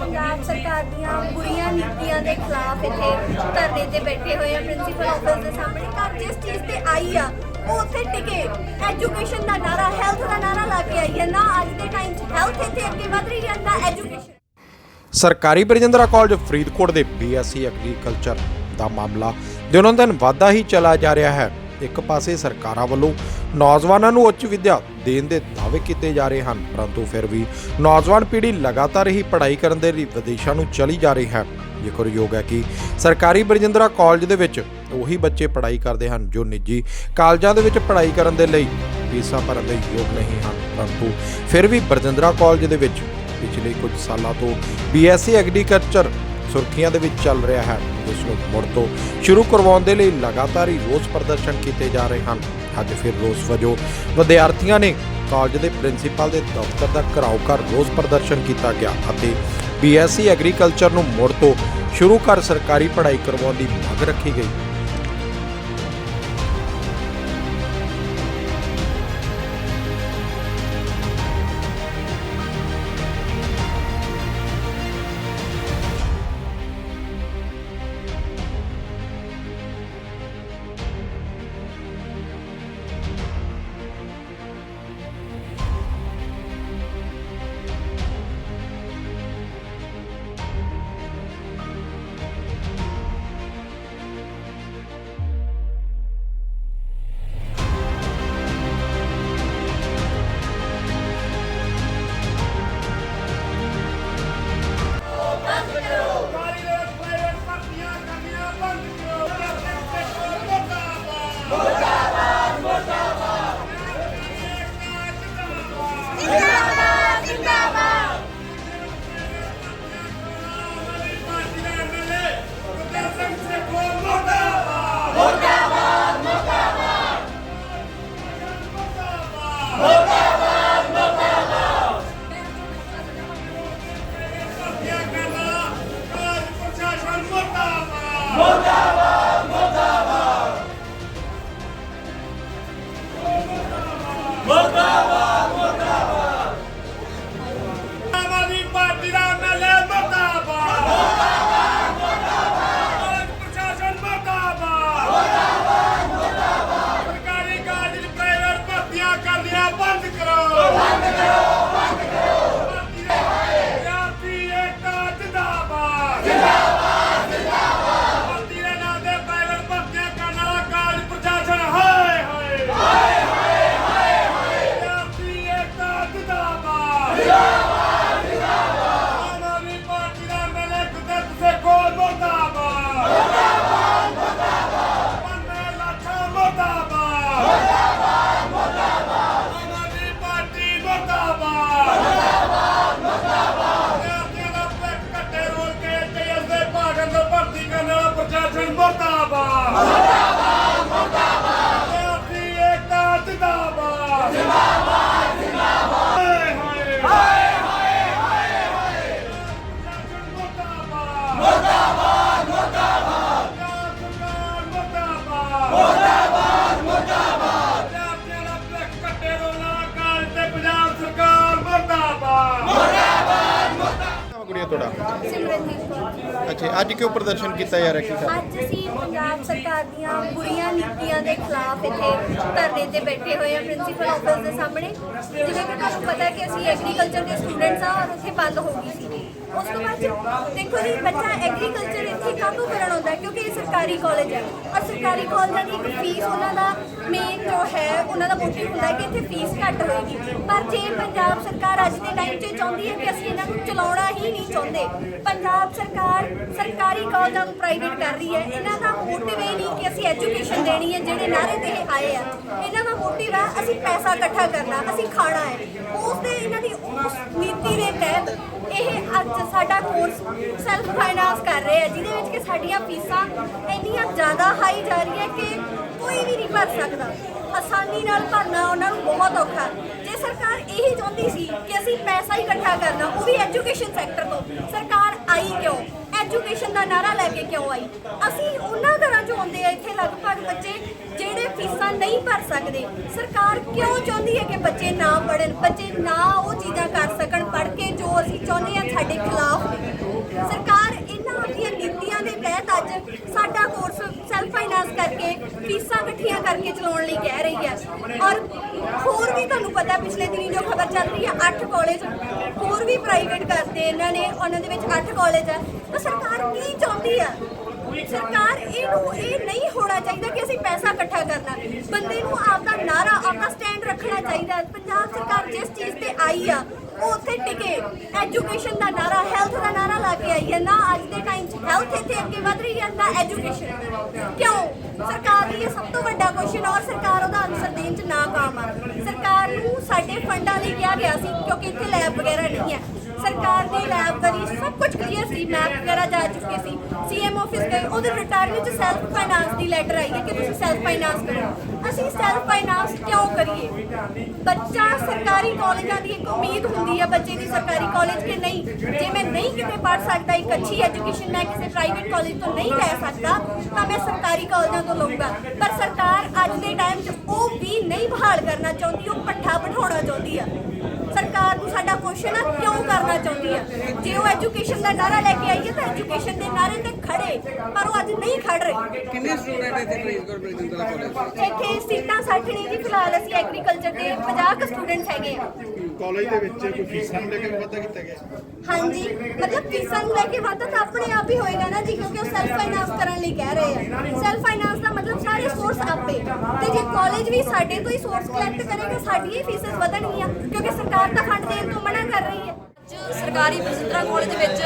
ਪੰਜਾਬ ਸਰਕਾਰ ਦੀਆਂ ਬੁਰੀਆਂ ਨੀਤੀਆਂ ਦੇ ਖਿਲਾਫ ਇੱਥੇ ਧਰਨੇ ਤੇ ਬੈਠੇ ਹੋਏ ਆ ਪ੍ਰਿੰਸੀਪਲ ਆਫਿਸ ਦੇ ਸਾਹਮਣੇ। ਘਰ ਜਿਸ ਚੀਜ਼ ਤੇ ਆਈ ਆ, ਉਹ ਉੱਥੇ ਟਿਕੇ। ਐਜੂਕੇਸ਼ਨ ਦਾ ਨਾਰਾ ਹੈਲਥ ਦਾ ਨਾਰਾ ਲਾ ਕੇ ਆਈ ਹੈ ਨਾ ਅੱਜ ਦੇ ਟਾਈਮ 'ਚ ਹੈਲਥ ਇੱਥੇ ਅੱਗੇ ਵਧ ਰਹੀ ਹੈ ਨਾ ਐਜੂਕੇਸ਼ਨ ਸਰਕਾਰੀ ਬਰਜਿੰਦਰਾ ਕਾਲਜ ਫਰੀਦਕੋਟ ਦੇ ਬੀਐਸਸੀ ਐਗਰੀਕਲਚਰ ਦਾ ਮਾਮਲਾ। ਦਿਨੋਂ ਦਿਨ ਵਧਦਾ ਹੀ ਚਲਾ ਜਾ ਰਿਹਾ ਹੈ। ਇੱਕ ਪਾਸੇ ਸਰਕਾਰਾਂ ਵੱਲੋਂ ਨੌਜਵਾਨਾਂ ਨੂੰ ਉੱਚ ਵਿੱਦਿਆ ਦੇਣ ਦੇ ਦਾਅਵੇ ਕੀਤੇ ਜਾ ਰਹੇ ਹਨ, ਪਰੰਤੂ ਫਿਰ ਵੀ ਨੌਜਵਾਨ ਪੀੜ੍ਹੀ ਲਗਾਤਾਰ ਹੀ ਪੜ੍ਹਾਈ ਕਰਨ ਦੇ ਲਈ ਵਿਦੇਸ਼ਾਂ ਨੂੰ ਚਲੀ ਜਾ ਰਹੀ ਹੈ। ਜ਼ਿਕਰਯੋਗ ਹੈ ਕਿ ਸਰਕਾਰੀ ਬਰਜਿੰਦਰਾ ਕਾਲਜ ਦੇ ਵਿੱਚ ਉਹੀ ਬੱਚੇ ਪੜ੍ਹਾਈ ਕਰਦੇ ਹਨ ਜੋ ਨਿੱਜੀ ਕਾਲਜਾਂ ਦੇ ਵਿੱਚ ਪੜ੍ਹਾਈ ਕਰਨ ਦੇ ਲਈ ਫੀਸਾਂ ਭਰਨ ਦੇ ਯੋਗ ਨਹੀਂ ਹਨ, ਪਰੰਤੂ ਫਿਰ ਵੀ ਬਰਜਿੰਦਰਾ ਕਾਲਜ ਦੇ ਵਿੱਚ ਪਿਛਲੇ ਕੁਝ ਸਾਲਾਂ ਤੋਂ ਬੀਐਸਸੀ ਐਗਰੀਕਲਚਰ ਸੁਰਖੀਆਂ ਦੇ ਵਿੱਚ ਚੱਲ ਰਿਹਾ ਹੈ। ਜਿਸ ਨੂੰ ਮੁੜ ਤੋਂ ਸ਼ੁਰੂ ਕਰਵਾਉਣ ਦੇ ਲਈ ਲਗਾਤਾਰ ਹੀ ਰੋਸ ਪ੍ਰਦਰਸ਼ਨ ਕੀਤੇ ਜਾ ਰਹੇ ਹਨ। ਅੱਜ ਫਿਰ ਰੋਸ ਵਜੋਂ ਵਿਦਿਆਰਥੀਆਂ ਨੇ ਕਾਲਜ ਦੇ ਪ੍ਰਿੰਸੀਪਲ ਦੇ ਦਫ਼ਤਰ ਦਾ ਘਰਾਓ ਕਰ ਰੋਸ ਪ੍ਰਦਰਸ਼ਨ ਕੀਤਾ ਗਿਆ ਅਤੇ ਬੀਐਸਸੀ ਐਗਰੀਕਲਚਰ ਨੂੰ ਮੁੜ ਤੋਂ ਸ਼ੁਰੂ ਕਰ ਸਰਕਾਰੀ ਪੜ੍ਹਾਈ ਕਰਵਾਉਣ ਦੀ ਮੰਗ ਰੱਖੀ ਗਈ। ਕੌਰ ਅੱਜ ਕਿਉਂ ਪ੍ਰਦਰਸ਼ਨ ਕੀਤਾ ਜਾ ਰਿਹਾ? ਕੀ ਅੱਜ ਅਸੀਂ ਪੰਜਾਬ ਸਰਕਾਰ ਦੀਆਂ ਬੁਰੀਆਂ ਨੀਤੀਆਂ ਦੇ ਖਿਲਾਫ ਇੱਥੇ ਧਰਨੇ ਤੇ ਬੈਠੇ ਹੋਏ ਆ ਪ੍ਰਿੰਸੀਪਲ ਆਫਿਸ ਦੇ ਸਾਹਮਣੇ। ਜਿਵੇਂ ਕਿ ਤੁਹਾਨੂੰ ਪਤਾ ਕਿ ਅਸੀਂ ਐਗਰੀਕਲਚਰ ਦੇ ਸਟੂਡੈਂਟਸ ਆ ਔਰ ਉੱਥੇ ਬੰਦ ਹੋ ਗਈ ਸੀ। ਉਸ ਤੋਂ ਬਾਅਦ ਦੇਖੋ ਜੀ, ਬੱਚਾ ਐਗਰੀਕਲਚਰ ਇੱਥੇ ਕਾਹਤੋਂ ਕਰਨ ਆਉਂਦਾ ਕਿਉਂਕਿ ਇਹ ਸਰਕਾਰੀ ਕਾਲਜ ਹੈ। ਔਰ ਸਰਕਾਰੀ ਕਾਲਜਾਂ ਦੀ ਇੱਕ ਫੀਸ ਉਹਨਾਂ ਦਾ ਮੇਨ ਜੋ ਹੈ, ਉਹਨਾਂ ਦਾ ਮੋਟਿਵ ਹੁੰਦਾ ਕਿ ਇੱਥੇ ਫੀਸ ਘੱਟ ਹੋਏਗੀ। ਪਰ ਜੇ ਪੰਜਾਬ ਸਰਕਾਰ ਅੱਜ ਦੇ ਟਾਈਮ 'ਚ ਚਾਹੁੰਦੀ ਹੈ ਕਿ ਅਸੀਂ ਇਹਨਾਂ ਨੂੰ ਚਲਾਉਣਾ ਹੀ ਨਹੀਂ ਚਾਹੁੰਦੇ, ਪੰਜਾਬ ਸਰਕਾਰ ਸਰਕਾਰੀ ਕਾਲਜਾਂ ਨੂੰ ਪ੍ਰਾਈਵੇਟ ਕਰ ਰਹੀ ਹੈ। ਇਹਨਾਂ ਦਾ ਮੋਟਿਵ ਇਹ ਨਹੀਂ ਕਿ ਅਸੀਂ ਐਜੂਕੇਸ਼ਨ ਦੇਣੀ ਹੈ, ਜਿਹੜੇ ਨਾਰੇ ਤੇ ਇਹ ਆਏ ਆ। ਇਹਨਾਂ ਦਾ ਮੋਟਿਵ ਹੈ ਅਸੀਂ ਪੈਸਾ ਇਕੱਠਾ ਕਰਨਾ, ਅਸੀਂ ਖਾਣਾ ਹੈ। ਉਸ ਦੇ ਇਹਨਾਂ ਦੀ ਉਸ ਨੀਤੀ ਦੇ ਤਹਿਤ ਇਹ ਅੱਜ ਸਾਡਾ ਕੋਰਸ ਸੈਲਫ ਫਾਈਨਾਂਸ ਕਰ ਰਹੇ ਆ, ਜਿਹਦੇ ਵਿੱਚ ਕਿ ਸਾਡੀਆਂ ਫੀਸਾਂ ਇੰਨੀਆਂ ਜ਼ਿਆਦਾ ਹਾਈ ਜਾ ਰਹੀਆਂ ਕਿ ਕੋਈ ਵੀ ਨਹੀਂ ਭਰ ਸਕਦਾ। ਆਸਾਨੀ ਨਾਲ ਭਰਨਾ ਉਹਨਾਂ ਨੂੰ ਬਹੁਤ ਔਖਾ। ਜੇ ਸਰਕਾਰ ਇਹੀ ਚਾਹੁੰਦੀ ਸੀ ਕਿ ਅਸੀਂ ਪੈਸਾ ਹੀ ਇਕੱਠਾ ਕਰਨਾ, ਉਹ ਵੀ ਐਜੂਕੇਸ਼ਨ ਸੈਕਟਰ ਤੋਂ। ਸਰਕਾਰ ਆਈ ਕਿਉਂ? ਐਜੂਕੇਸ਼ਨ ਦਾ ਨਾਰਾ ਲੈ ਕੇ ਕਿਉਂ ਆਈ? ਅਸੀਂ ਉਹਨਾਂ ਘਰਾਂ ਚੋਂ ਆਉਂਦੇ ਆ, ਇੱਥੇ ਲਗਭਗ ਬੱਚੇ ਜਿਹੜੇ ਫੀਸਾਂ ਨਹੀਂ ਭਰ ਸਕਦੇ। ਸਰਕਾਰ ਕਿਉਂ ਚਾਹੁੰਦੀ ਹੈ ਕਿ ਬੱਚੇ ਨਾ ਪੜਨ ਬੱਚੇ ਨਾ ਉਹ ਚੀਜ਼ਾਂ ਕਰ ਸਕਣ ਪੜ ਕੇ ਜੋ ਅਸੀਂ ਚਾਹੁੰਦੇ ਹਾਂ ਸਾਡੇ ਖਿਲਾਫ ਸਰਕਾਰ ਇਹਨਾਂ ਦੀਆਂ ਨੀਤੀਆਂ ਦੇ ਤਹਿਤ ਅੱਜ ਸਾਡਾ ਕੋਰਸ ਸੈਲਫ ਫਾਈਨਾਂਸ ਕਰਕੇ, ਫੀਸਾਂ ਇਕੱਠੀਆਂ ਕਰਕੇ ਚਲਾਉਣ ਲਈ ਕਹਿ ਰਹੀ ਹੈ। ਔਰ ਹੋਰ ਵੀ ਤੁਹਾਨੂੰ ਪਤਾ ਪਿਛਲੇ ਦਿਨੀ ਜੋ ਖਬਰ ਚੱਲ ਰਹੀ ਹੈ 8 ਕਾਲਜ ਹੋਰ ਵੀ ਪ੍ਰਾਈਵੇਟ ਕਰਦੇ ਇਹਨਾਂ ਨੇ, ਉਹਨਾਂ ਦੇ ਵਿੱਚ 8 ਕਾਲਜ ਹੈ ਤਾਂ ਸਰਕਾਰ ਕੀ ਚਾਹੁੰਦੀ ਆ? ਸਰਕਾਰ ਇਹਨੂੰ ਇਹ ਨਹੀਂ ਹੋਣਾ ਚਾਹੀਦਾ ਕਿ ਅਸੀਂ ਪੈਸਾ ਇਕੱਠਾ ਕਰਨਾ। ਬੰਦੇ ਨੂੰ ਆਪਦਾ ਨਾਰਾ ਆਪਦਾ ਸਟੈਂਡ ਰੱਖਣਾ ਚਾਹੀਦਾ। ਪੰਜਾਬ ਸਰਕਾਰ ਜਿਸ ਚੀਜ਼ ਤੇ ਆਈ ਆ ਉਹ ਉੱਥੇ ਟਿਕੇ। ਐਜੂਕੇਸ਼ਨ ਦਾ ਨਾਰਾ ਹੈਲਥ ਦਾ ਨਾਰਾ ਲਾ ਕੇ ਆਈ ਹੈ। ਨਾ ਅੱਜ ਦੇ ਟਾਈਮ 'ਚ ਹੈਲਥ ਇੱਥੇ ਅੱਗੇ ਵਧ ਰਹੀ ਹੈ, ਨਾ ਐਜੂਕੇਸ਼ਨ ਕਿਉਂ? ਸਰਕਾਰ ਦੀ ਇਹ ਸਭ ਤੋਂ ਵੱਡਾ ਕੁਐਸਚਨ ਔਰ ਸਰਕਾਰ ਉਹਦਾ ਆਨਸਰ ਦੇਣ 'ਚ ਨਾਕਾਮ ਆ। ਸਰਕਾਰ ਨੂੰ ਸਾਡੇ ਫੰਡਾਂ ਲਈ ਕਿਹਾ ਗਿਆ ਸੀ, ਕਿਉਂਕਿ ਇੱਥੇ ਲੈਬ ਵਗੈਰਾ ਨਹੀਂ ਹੈ। ਸਰਕਾਰ ਨੇ ਲੈਬ ਕਰੀ, ਸਭ ਕੁਝ ਕਲੀਅਰ ਸੀ ਮੈਪ ਵਗੈਰਾ ਜਾ ਚੁੱਕੇ ਸੀ। ਸੀਐਮ ਆਫਿਸ ਗਏ, ਉਹਦੇ ਰਿਟਰਨ ਵਿੱਚ ਸੈਲਫ ਫਾਈਨਾਂਸ ਦੀ ਲੈਟਰ ਆਈ ਹੈ ਕਿ ਤੁਸੀਂ ਸੈਲਫ ਫਾਈਨਾਂਸ ਕਰੋ। ਅਸੀਂ ਸੈਲਫ ਫਾਈਨਾਂਸ ਕਿਉਂ ਕਰੀਏ? ਬੱਚਾ ਸਰਕਾਰੀ ਕਾਲਜਾਂ ਦੀ ਇੱਕ ਉਮੀਦ ਹੁੰਦੀ ਹੈ ਬੱਚੇ ਦੀ ਸਰਕਾਰੀ ਕਾਲਜ ਕਿ ਨਹੀਂ, ਜੇ ਮੈਂ ਨਹੀਂ ਕਿਤੇ ਪੜ੍ਹ ਸਕਦਾ, ਇੱਕ ਅੱਛੀ ਐਜੂਕੇਸ਼ਨ ਮੈਂ ਕਿਸੇ ਪ੍ਰਾਈਵੇਟ ਕਾਲਜ ਤੋਂ ਨਹੀਂ ਲੈ ਸਕਦਾ, ਤਾਂ ਮੈਂ ਸਰਕਾਰੀ ਕਾਲਜਾਂ ਤੋਂ ਲਊਂਗਾ। ਪਰ ਸਰਕਾਰ ਅੱਜ ਦੇ ਟਾਈਮ 'ਚ ਉਹ ਵੀ ਨਹੀਂ ਬਹਾਲ ਕਰਨਾ ਚਾਹੁੰਦੀ, ਉਹ ਪੱਠਾ ਬਿਠਾਉਣਾ ਚਾਹੁੰਦੀ ਆ। ਸਰਕਾਰ ਨੂੰ ਸਾਡਾ ਕੁਐਸਚਨ ਆ ਕਿਉਂ ਕਰਨਾ ਚਾਹੁੰਦੀ ਹੈ ਜੇ ਉਹ ਐਜੂਕੇਸ਼ਨ ਦਾ ਨਾਰਾ ਲੈ ਕੇ ਆਈ ਹੈ ਤਾਂ ਐਜੂਕੇਸ਼ਨ ਦੇ ਨਾਰੇ ਤੇ ਖੜੇ ਪਰ ਉਹ ਅੱਜ ਨਹੀਂ ਖੜ ਰਹੇ। ਕਿੰਨੇ ਸਟੂਡੈਂਟ ਇੱਥੇ ਫਰੀਦਕੋਟ ਬ੍ਰਿਜਿੰਦਰਾ ਕਾਲਜ ਇੱਥੇ ਸੀਟਾਂ 60 ਨੇ ਜੀ ਫਿਲਹਾਲ ਅਸੀਂ ਐਗਰੀਕਲਚਰ ਦੇ 50 ਕੁ ਸਟੂਡੈਂਟਸ ਹੈਗੇ ਆ। ਕਾਲਜ ਦੇ ਵਿੱਚ ਕੋਈ ਫੀਸਾਂ ਨੂੰ ਲੈ ਕੇ ਵੀ ਕੀਤਾ ਗਿਆ? ਹਾਂਜੀ, ਮਤਲਬ ਫੀਸਾਂ ਨੂੰ ਲੈ ਕੇ ਵਾਧਾ ਤਾਂ ਆਪਣੇ ਆਪ ਹੀ ਹੋਏਗਾ ਨਾ ਜੀ, ਕਿਉਂਕਿ ਉਹ ਸੈਲਫ ਫਾਈਨਾਂਸ ਕਰਨ ਲਈ ਕਹਿ ਰਹੇ ਆ। ਸੈਲਫ ਫਾਈਨਾਂਸ ਦਾ ਮਤਲਬ ਸਾਰੇ ਸੋਰਸ ਆਪੇ। ਤੇ ਜੇ ਕਾਲਜ ਵੀ ਸਾਡੇ ਤੋਂ ਹੀ ਸੋਰਸ ਕਲੈਕਟ ਕਰੇਗਾ, ਸਾਡੀਆਂ ਹੀ ਫੀਸਾਂ ਵਧਣਗੀਆਂ ਕਿਉਂਕਿ ਸਰਕਾਰ ਤਾਂ ਫੰਡ ਦੇਣ ਤੋਂ ਮਨਾ ਕਰ ਰਹੀ ਹੈ। ਅੱਜ ਸਰਕਾਰੀ ਬਜਿੰਦਰਾ ਕਾਲਜ ਵਿੱਚ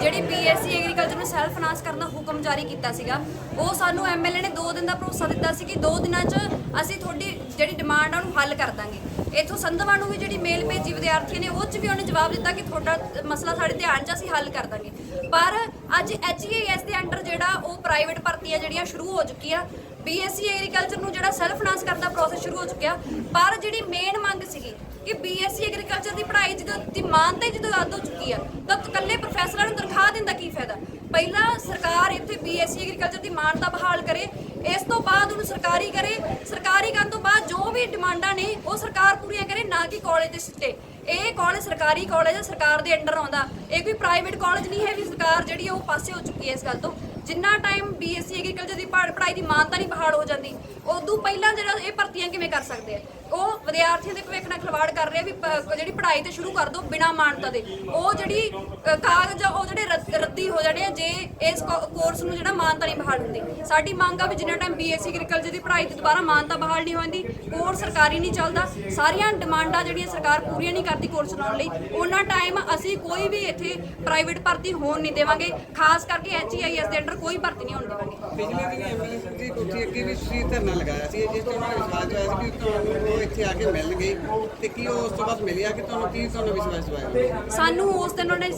ਜਿਹੜੀ ਬੀਐਸਸੀ ਐਗਰੀਕਲਚਰ ਨੂੰ ਸੈਲਫ ਫਾਈਨਾਂਸ ਕਰਨ ਦਾ ਹੁਕਮ ਜਾਰੀ ਕੀਤਾ ਸੀਗਾ। ਉਹ ਸਾਨੂੰ ਐਮਐਲਏ ਨੇ 2 ਦਿਨ ਦਾ ਭਰੋਸਾ ਦਿੱਤਾ ਸੀ ਕਿ 2 ਦਿਨਾਂ 'ਚ ਅਸੀਂ ਤੁਹਾਡੀ ਜਿਹੜੀ ਡਿਮਾਂਡ ਆ ਉਹਨੂੰ ਹੱਲ ਕਰ ਦਾਂਗੇ। ਇੱਥੋਂ ਸੰਧਵਾ ਨੂੰ ਵੀ ਜਿਹੜੀ ਮੇਲ ਭੇਜੀ ਵਿਦਿਆਰਥੀਆਂ ਨੇ, ਉਹ 'ਚ ਵੀ ਉਹਨੇ ਜਵਾਬ ਦਿੱਤਾ ਕਿ ਤੁਹਾਡਾ ਮਸਲਾ ਸਾਡੇ ਧਿਆਨ 'ਚ ਅਸੀਂ ਹੱਲ ਕਰ ਦਾਂਗੇ। ਪਰ ਅੱਜ ਐਚਈਐਸ ਦੇ ਅੰਡਰ ਜਿਹੜਾ ਉਹ ਪ੍ਰਾਈਵੇਟ ਭਰਤੀਆਂ ਜਿਹੜੀਆਂ ਸ਼ੁਰੂ ਹੋ ਚੁੱਕੀਆਂ ਬੀਐਸਸੀ ਐਗਰੀਕਲਚਰ ਨੂੰ ਜਿਹੜਾ ਸੈਲਫ ਫਾਈਨਾਂਸ ਕਰਨ ਦਾ ਪ੍ਰੋਸੈਸ ਸ਼ੁਰੂ ਹੋ ਚੁੱਕਿਆ। ਪਰ ਜਿਹੜੀ ਮੇਨ ਮੰਗ ਸੀਗੀ ਕਿ ਬੀਐਸਸੀ ਐਗਰੀਕਲਚਰ ਦੀ ਪੜ੍ਹਾਈ ਜਦੋਂ ਦੀ ਮਾਨਤਾ ਹੀ ਜਦੋਂ ਰੱਦ ਹੋ ਚੁੱਕੀ ਆ, ਤਾਂ ਇਕੱਲੇ ਪ੍ਰੋਫੈਸਰਾਂ ਨੂੰ ਤਨਖਾਹ ਦੇਣ ਦਾ ਕੀ ਫਾਇਦਾ? ਪਹਿਲਾਂ ਸਰਕਾਰ ਇੱਥੇ ਬੀਐਸਸੀ ਐਗਰੀਕਲਚਰ ਦੀ ਮਾਨਤਾ ਬਹਾਲ ਕਰੇ, ਇਸ ਤੋਂ ਬਾਅਦ ਉਹਨੂੰ ਸਰਕਾਰੀ ਕਰੇ, ਸਰਕਾਰੀ ਕਰਨ ਤੋਂ ਬਾਅਦ ਜੋ ਵੀ ਡਿਮਾਂਡਾਂ ਨੇ, ਉਹ ਸਰਕਾਰ ਪੂਰੀਆਂ ਕਰੇ, ਨਾ ਕਿ ਕਾਲਜ ਦੇ ਸਿੱਟੇ। ਇਹ ਕਾਲਜ ਸਰਕਾਰੀ ਕਾਲਜ ਹੈ ਸਰਕਾਰ ਦੇ ਅੰਡਰ ਆਉਂਦਾ। ਇਹ ਕੋਈ ਪ੍ਰਾਈਵੇਟ ਕਾਲਜ ਨਹੀਂ ਹੈ ਵੀ ਸਰਕਾਰ ਜਿਹੜੀ ਹੈ ਉਹ ਪਾਸੇ ਹੋ ਚੁੱਕੀ ਹੈ ਇਸ ਗੱਲ ਤੋਂ। ਜਿੰਨਾ ਟਾਈਮ ਬੀਐਸਸੀ ਐਗਰੀਕਲਚਰ ਦੀ ਪੜ੍ਹ- ਪੜ੍ਹਾਈ ਦੀ ਮਾਨਤਾ ਨਹੀਂ ਬਹਾਲ ਹੋ ਜਾਂਦੀ ਉਦੋਂ ਪਹਿਲਾਂ ਜਿਹੜਾ ਇਹ ਭਰਤੀਆਂ ਕਿਵੇਂ ਕਰ ਸਕਦੇ ਆ? ਉਹ ਵਿਦਿਆਰਥੀਆਂ ਦੇ ਭਵਿੱਖ ਨਾਲ ਖਿਲਵਾੜ ਕਰ ਰਹੇ ਆ ਵੀ ਪ- ਜਿਹੜੀ ਪੜ੍ਹਾਈ ਤੇ ਸ਼ੁਰੂ ਕਰ ਦੋ ਬਿਨਾਂ ਮਾਨਤਾ ਦੇ। ਉਹ ਜਿਹੜੀ ਅ, ਕਾਗਜ਼ ਆ, ਉਹ ਜਿਹੜੇ ਰੱਦ- ਰੱਦੀ ਹੋ ਜਾਣੇ ਆ ਜੇ ਇਸ ਕੋ- ਕੋਰਸ ਨੂੰ ਜਿਹੜਾ ਮਾਨਤਾ ਨਹੀਂ ਬਹਾਲ ਹੁੰਦੀ ਸਾਡੀ ਮੰਗ ਆ ਵੀ ਜਿੰਨਾ ਟਾਈਮ ਬੀਐਸਸੀ ਐਗਰੀਕਲਚਰ ਦੀ ਪੜ੍ਹਾਈ ਤੇ ਦੁਬਾਰਾ ਮਾਨਤਾ ਬਹਾਲ ਨਹੀਂ ਹੁੰਦੀ ਕੋਰਸ ਸਰਕਾਰੀ ਨਹੀਂ ਚੱਲਦਾ ਸਾਰੀਆਂ ਡਿਮਾਂਡਾਂ ਜਿਹੜੀਆਂ ਸਰਕਾਰ ਪੂਰੀਆਂ ਨਹੀਂ ਕਰਦੀ ਕੋਰਸ ਚਲਾਉਣ ਲਈ ਉਹਨਾਂ ਟਾਈਮ ਅਸੀਂ ਕੋਈ ਵੀ ਇੱਥੇ ਪ੍ਰਾਈਵੇਟ ਭਰਤੀ ਹੋਣ ਨਹੀਂ ਦੇਵਾਂਗੇ ਖਾਸ ਕਰਕੇ ਐਚਈਆਈਐਸ ਦੇ ਅੰਡਰ ਕੋਈ ਭਰਤੀ ਨਹੀਂ ਹੋਣ ਦੇਵਾਂਗੇ। ਪਿਛਲੇ ਦਿਨ ਐਮਐਲਏ ਦੀ ਕੋਠੀ ਅੱਗੇ ਵੀ ਤੁਸੀਂ ਧਰਨਾ ਲਗਾਇਆ ਸੀ ਜਿਸ ਤੋਂ ਉਹਨਾਂ ਨੇ ਵਿਸ਼ਵਾਸ ਦਵਾਇਆ ਸੀ ਕਿ ਤੁਹਾਨੂੰ ਉਹ ਇੱਥੇ ਆ ਕੇ ਮਿਲਣਗੇ ਤੇ ਕੀ ਉਹ ਉਸ ਤੋਂ ਬਾਅਦ ਮਿਲਿਆ ਕਿ ਤੁਹਾਨੂੰ ਕੀ ਤੁਹਾਨੂੰ ਵਿਸ਼ਵਾਸ ਦਵਾਇਆ ਸਾਨੂੰ ਉਸ ਦਿਨ ਉਹਨੇ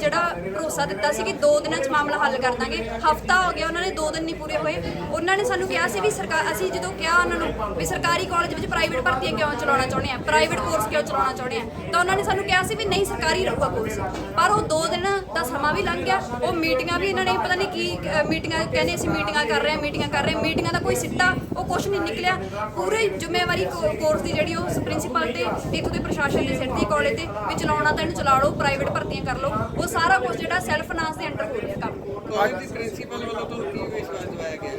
ਜਿਹੜਾ ਭਰੋਸਾ ਦਿੱਤਾ ਸੀ ਕਿ 2 ਦਿਨਾਂ 'ਚ ਮਾਮਲਾ ਹੱਲ ਕਰ ਦਾਂਗੇ। ਹਫਤਾ ਹੋ ਗਿਆ ਉਹਨਾਂ ਨੇ 2 ਦਿਨ ਨਹੀਂ ਪੂਰੇ ਹੋਏ। ਉਹਨਾਂ ਨੇ ਸਾਨੂੰ ਕਿਹਾ ਸੀ ਵੀ ਸਰਕਾਰ ਅਸੀਂ ਜਦੋਂ ਕਿਹਾ ਉਹਨਾਂ ਨੂੰ ਵੀ ਸਰਕਾਰੀ ਕਾਲਜ ਵਿੱਚ ਪ੍ਰਾਈਵੇਟ ਭਰਤੀਆਂ ਕਿਉਂ ਚਲਾਉਣਾ ਚਾਹੁੰਦੇ ਆ? ਪ੍ਰਾਈਵੇਟ ਕੋਰਸ ਕਿਉਂ ਚਲਾਉਣਾ ਚਾਹੁੰਦੇ ਆ? ਤਾਂ ਉਹਨਾਂ ਨੇ ਸਾਨੂੰ ਕਿਹਾ ਸੀ ਵੀ ਨਹੀਂ ਸਰਕਾਰੀ ਰਹੂਗਾ ਕੋਰਸ ਪਰ ਉਹ 2 ਦਿਨ ਦਾ ਸਮਾਂ ਵੀ ਲੰਘ ਗਿਆ। ਉਹ ਮੀਟਿੰਗਾਂ ਵੀ ਇਹਨਾਂ ਨੇ ਪਤਾ ਨਹੀਂ ਕੀ ਮੀਟਿੰਗਾਂ ਕਹਿੰਦੇ ਅਸੀਂ ਮੀਟਿੰਗਾਂ ਕਰ ਰਹੇ ਹਾਂ ਮੀਟਿੰਗਾਂ ਕਰ ਰਹੇ ਹਾਂ। ਮੀਟਿੰਗਾਂ ਦਾ ਕੋਈ ਸਿੱਟਾ ਉਹ ਕੁਝ ਨਹੀਂ ਨਿਕਲਿਆ। ਪੂਰੀ ਜ਼ਿੰਮੇਵਾਰੀ ਕੋਰਸ ਦੀ ਜਿਹੜੀ ਉਹ ਪ੍ਰਿੰਸੀਪਲ ਤੇ ਇਥੋਂ ਦੇ ਪ੍ਰਸ਼ਾਸਨ ਦੇ ਸਿਰ ਦੀ ਕਾਲਜ ਤੇ ਵੀ ਚਲਾਉਣਾ ਤਾਂ ਇਹਨੂੰ ਚਲਾ ਲਓ ਪ੍ਰਾਈਵੇਟ ਭਰਤੀਆਂ ਕਰ ਲਓ। ਉਹ ਸਾਰਾ ਕੁਝ ਜਿਹੜਾ ਸੈਲਫ ਫਾਈਨਾਂਸ ਦੇ ਅੰਡਰ ਹੋ ਰਿਹਾ ਕੰਮ। ਕਾਲਜ ਦੀ ਪ੍ਰਿੰਸੀਪਲ ਵੱਲੋਂ ਤੁਹਾਨੂੰ ਕੀ ਵਿਸ਼ਵਾਸ ਦਵਾਇਆ ਗਿਆ?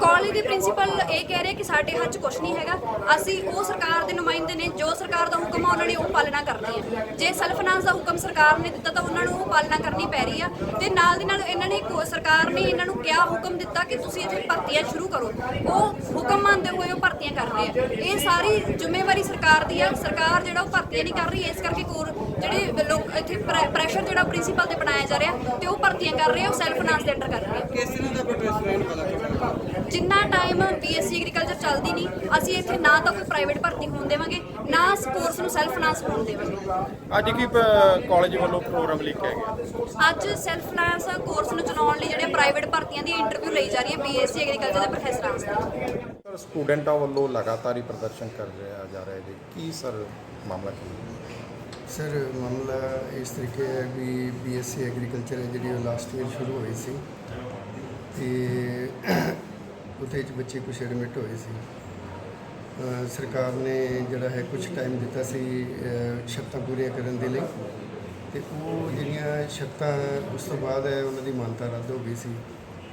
ਕਾਲਜ ਦੇ ਪ੍ਰਿੰਸੀਪਲ ਇਹ ਕਹਿ ਰਹੇ ਕਿ ਸਾਡੇ ਹੱਥ 'ਚ ਕੁਝ ਨਹੀਂ ਹੈਗਾ। ਅਸੀਂ ਉਹ ਸਰਕਾਰ ਦੇ ਨੁਮਾਇੰਦੇ ਨੇ ਜੋ ਸਰਕਾਰ ਦਾ ਹੁਕਮ ਆ ਉਹਨਾਂ ਨੇ ਉਹ ਪਾਲਣਾ ਕਰਨੀ ਹੈ ਜੇ ਸੈਲਫ ਫਾਈਨਾਂਸ ਦਾ ਹੁਕਮ ਸਰਕਾਰ ਨੇ ਦਿੱਤਾ ਤਾਂ ਉਹਨਾਂ ਨੂੰ ਉਹ ਪਾਲਣਾ ਕਰਨੀ ਪੈ ਰਹੀ ਆ ਤੇ ਨਾਲ ਦੀ ਨਾਲ ਇਹਨਾਂ ਨੇ ਕੋ- ਸਰਕਾਰ ਨੇ ਇਹਨਾਂ ਨੂੰ ਕਿਹਾ ਹੁਕਮ ਦਿੱਤਾ ਕਿ ਤੁਸੀਂ ਇੱਥੇ ਭਰਤੀਆਂ ਸ਼ੁਰੂ ਕਰੋ। ਉਹ ਹੁਕਮ ਮੰਨਦੇ ਹੋਏ ਉਹ ਭਰਤੀਆਂ ਕਰ ਰਹੇ ਆ। ਇਹ ਸਾਰੀ ਜ਼ਿੰਮੇਵਾਰੀ ਸਰਕਾਰ ਦੀ ਆ। ਸਰਕਾਰ ਜਿਹੜਾ ਉਹ ਭਰਤੀਆਂ ਨਹੀਂ ਕਰ ਰਹੀ, ਇਸ ਕਰਕੇ ਕੋਰ ਜਿਹੜੇ ਲੋਕ ਇੱਥੇ ਪ੍ਰੈਸ਼ਰ ਜਿਹੜਾ ਪ੍ਰਿੰਸੀਪਲ ਤੇ ਬਣਾਇਆ ਜਾ ਰਿਹਾ ਤੇ ਉਹ ਭਰਤੀਆਂ ਕਰ ਰਹੇ ਆ, ਉਹ ਸੈਲਫ ਫਾਈਨਾਂਸ ਦੇ ਅੰਡਰ ਕਰ ਰਹੇ ਆ। ਕਿਸ ਤਰ੍ਹਾਂ ਦਾ ਪ੍ਰੋਟੈਸਟ ਰਹਿਣ ਵਾਲਾ ਤੁਹਾਡਾ ਜਿੰਨਾ ਟਾਈਮ ਬੀਐਸਸੀ ਐਗਰੀਕਲਚਰ ਚੱਲਦੀ ਨਹੀਂ ਅਸੀਂ ਇੱਥੇ ਨਾ ਤਾਂ ਕੋਈ ਪ੍ਰਾਈਵੇਟ ਭਰਤੀ ਹੋਣ ਦੇਵਾਂਗੇ ਨਾ ਕੋਰਸ ਨੂੰ ਸੈਲਫ ਫਾਈਨਾਂਸ ਹੋਣ ਦੇਵਾਂਗੇ। ਅੱਜ ਕੀ ਕਾਲਜ ਵੱਲੋਂ ਪ੍ਰੋਗਰਾਮ ਲਿਖਿਆ ਗਿਆ ਅੱਜ ਸੈਲਫ ਫਾਈਨਾਂਸ ਕੋਰਸ ਨੂੰ ਚਲਾਉਣ ਲਈ ਜਿਹੜੇ ਪ੍ਰਾਈਵੇਟ ਭਰਤੀਆਂ ਦੀ ਇੰਟਰਵਿਊ ਲਈ ਜਾ ਰਹੀ ਹੈ ਬੀਐਸਸੀ ਐਗਰੀਕਲਚਰ ਦੇ ਪ੍ਰੋਫੈਸਰਾਂ ਵਾਸਤੇ ਸਰ ਸਟੂਡੈਂਟਾਂ ਵੱਲੋਂ ਲਗਾਤਾਰ ਹੀ ਪ੍ਰਦਰਸ਼ਨ ਕਰ ਰਿਹਾ ਜਾ ਰਿਹਾ ਜੀ ਕੀ ਸਰ ਮਾਮਲਾ ਕੀ ਹੈ? ਸਰ ਮਾਮਲਾ ਇਸ ਤਰੀਕੇ ਹੈ ਵੀ ਬੀਐਸਸੀ ਐਗਰੀਕਲਚਰ ਹੈ ਜਿਹੜੀ ਉਹ ਲਾਸਟ ਈਅਰ ਸ਼ੁਰੂ ਹੋਈ ਸੀ। ਤੇ ਉਹਦੇ ਵਿੱਚ ਬੱਚੇ ਕੁਝ ਐਡਮਿਟ ਹੋਏ ਸੀ। ਅ, ਸਰਕਾਰ ਨੇ ਜਿਹੜਾ ਹੈ ਕੁਝ ਟਾਈਮ ਦਿੱਤਾ ਸੀ ਅ, ਸ਼ਰਤਾਂ ਪੂਰੀਆਂ ਕਰਨ ਦੇ ਲਈ। ਤੇ ਉਹ ਜਿਹੜੀਆਂ ਸ਼ਰਤਾਂ ਉਸ ਤੋਂ ਬਾਅਦ ਹੈ ਉਹਨਾਂ ਦੀ ਮਾਨਤਾ ਰੱਦ ਹੋ ਗਈ ਸੀ।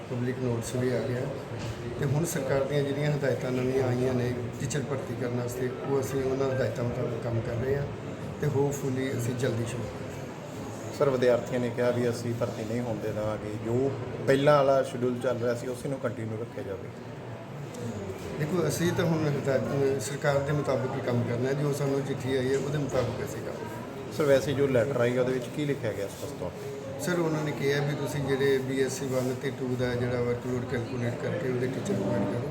ਪਬਲਿਕ ਨੋਟਿਸ ਵੀ ਆ ਗਿਆ। ਤੇ ਹੁਣ ਸਰਕਾਰ ਦੀਆਂ ਜਿਹੜੀਆਂ ਹਦਾਇਤਾਂ ਨਵੀਆਂ ਆਈਆਂ ਨੇ ਟੀਚਰ ਭਰਤੀ ਕਰਨ ਵਾਸਤੇ ਉਹ ਅਸੀਂ ਉਹਨਾਂ ਹਦਾਇਤਾਂ ਮੁਤਾਬਕ ਕੰਮ ਕਰ ਰਹੇ ਹਾਂ। ਤੇ ਹੋਪਫੁਲੀ ਅਸੀਂ ਜਲਦੀ ਸ਼ੁਰੂ ਕਰਾਂਗੇ ਸਰ ਵਿਦਿਆਰਥੀਆਂ ਨੇ ਕਿਹਾ ਵੀ ਅਸੀਂ ਭਰਤੀ ਨਹੀਂ ਹੋਣ ਦੇ ਦੇਵਾਂਗੇ ਜੋ ਪਹਿਲਾਂ ਵਾਲਾ ਸ਼ਡਿਊਲ ਚੱਲ ਰਿਹਾ ਸੀ ਉਸੇ ਨੂੰ ਕੰਟੀਨਿਊ ਰੱਖਿਆ ਜਾਵੇ। ਦੇਖੋ ਅਸੀਂ ਤਾਂ ਹੁਣ ਹਦਾਇਤ ਸਰਕਾਰ ਦੇ ਮੁਤਾਬਕ ਹੀ ਕੰਮ ਕਰਨਾ ਹੈ ਜੋ ਸਾਨੂੰ ਚਿੱਠੀ ਆਈ ਹੈ ਉਹਦੇ ਮੁਤਾਬਕ ਅਸੀਂ ਕੰਮ। ਸਰ ਵੈਸੇ ਜੋ ਲੈਟਰ ਆਈ ਉਹਦੇ ਵਿੱਚ ਕੀ ਲਿਖਿਆ ਗਿਆ ਸਪਸ਼ਟ ਤੌਰ ਤੇ? ਸਰ ਉਹਨਾਂ ਨੇ ਕਿਹਾ ਵੀ ਤੁਸੀਂ ਜਿਹੜੇ ਬੀਐਸਸੀ 1 ਤੇ 2 ਦਾ ਜਿਹੜਾ ਵਰਕਲੋਡ ਕੈਲਕੂਲੇਟ ਕਰਕੇ ਉਹਦੇ ਟੀਚਰ ਅਪਾਇੰਟ ਕਰੋ।